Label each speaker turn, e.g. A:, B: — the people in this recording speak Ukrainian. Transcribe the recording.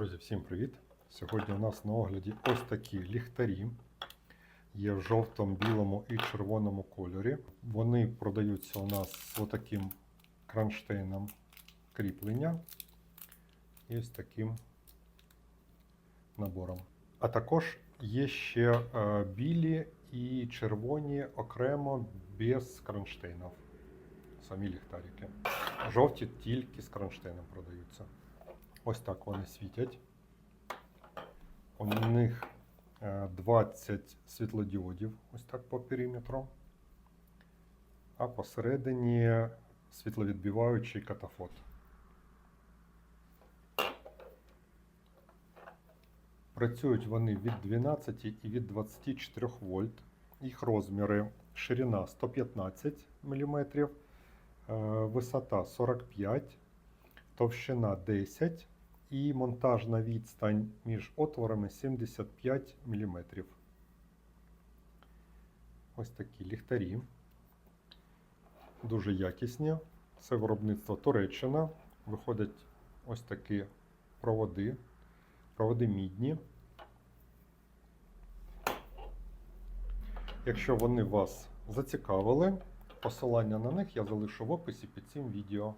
A: Друзі, всім привіт! Сьогодні у нас на огляді ось такі ліхтарі. Є в жовтому, білому і червоному кольорі. Вони продаються у нас з отаким кронштейном кріплення і ось таким набором. А також є ще е, білі і червоні окремо без кронштейнів. Самі ліхтарики. Жовті тільки з кронштейном продаються. Ось так вони світять. У них е, 20 світлодіодів, ось так по периметру. А посередині світловідбиваючий катафот. Працюють вони від 12 і від 24 вольт. Їх розміри ширина 115 мм, висота 45 товщина 10 і монтажна відстань між отворами 75 мм. Ось такі ліхтарі. Дуже якісні. Це виробництво Туреччина. Виходять ось такі проводи, проводи мідні. Якщо вони вас зацікавили, посилання на них я залишу в описі під цим відео.